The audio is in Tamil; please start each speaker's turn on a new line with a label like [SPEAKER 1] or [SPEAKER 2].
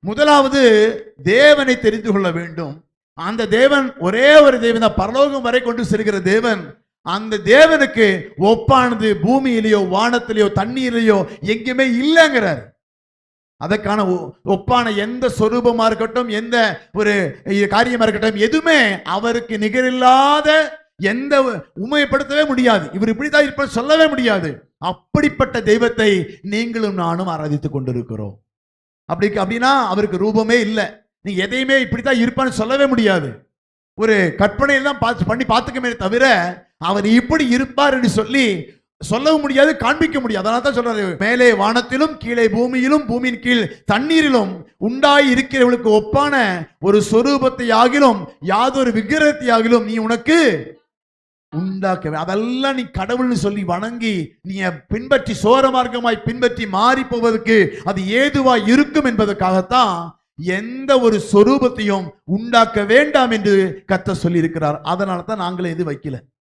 [SPEAKER 1] முதலாவது தேவனை தெரிந்து கொள்ள வேண்டும். அந்த தேவன் ஒரே ஒரு தேவன் தான். பரலோகம் வரை கொண்டு செல்கிற தேவன் அந்த தேவனுக்கு ஒப்பானது பூமியிலேயோ வானத்திலேயோ தண்ணீரிலேயோ எங்கேயுமே இல்லைங்கிறார். அதற்கான ஒ- ஒப்பான எந்த சொரூபமாக இருக்கட்டும் எந்த ஒரு காரியமாக இருக்கட்டும் எதுவுமே அவருக்கு நிகரில்லாத எந்த உண்மைப்படுத்தவே முடியாது. இவர் இப்படிதான் இருப்பார் சொல்லவே முடியாது. அப்படிப்பட்ட தெய்வத்தை நீங்களும் நானும் ஆராதித்துக் கொண்டிருக்கிறோம். அப்படி அப்படின்னா அவருக்கு ரூபமே இல்லை. நீ எதையுமே இப்படித்தான் இருப்பான்னு சொல்லவே முடியாது. ஒரு கற்பனையில் தான் பார்த்து பண்ணி பார்த்துக்கமே தவிர அவர் இப்படி இருப்பார் என்று சொல்லி சொல்லவும் முடியாது காண்பிக்க முடியாது. அதனால தான் சொல்றாரு மேலே வானத்திலும் கீழே பூமியிலும் பூமியின் கீழ் தண்ணீரிலும் உண்டாய் இருக்கிறவர்களுக்கு ஒப்பான ஒரு சொரூபத்தை ஆகிலும் யாதொரு விக்கிரகத்தை ஆகிலும் நீ உனக்கு உண்டாக்க அதெல்லாம் நீ கடவுள்னு சொல்லி வணங்கி நீ பின்பற்றி சோர மார்க்கமாய் பின்பற்றி மாறி போவதற்கு அது ஏதுவாய் இருக்கும் என்பதற்காகத்தான் எந்த ஒரு சொரூபத்தையும் உண்டாக்க வேண்டாம் என்று கத்த சொல்லி இருக்கிறார் அதனால தான் நாங்களே இது வைக்கல.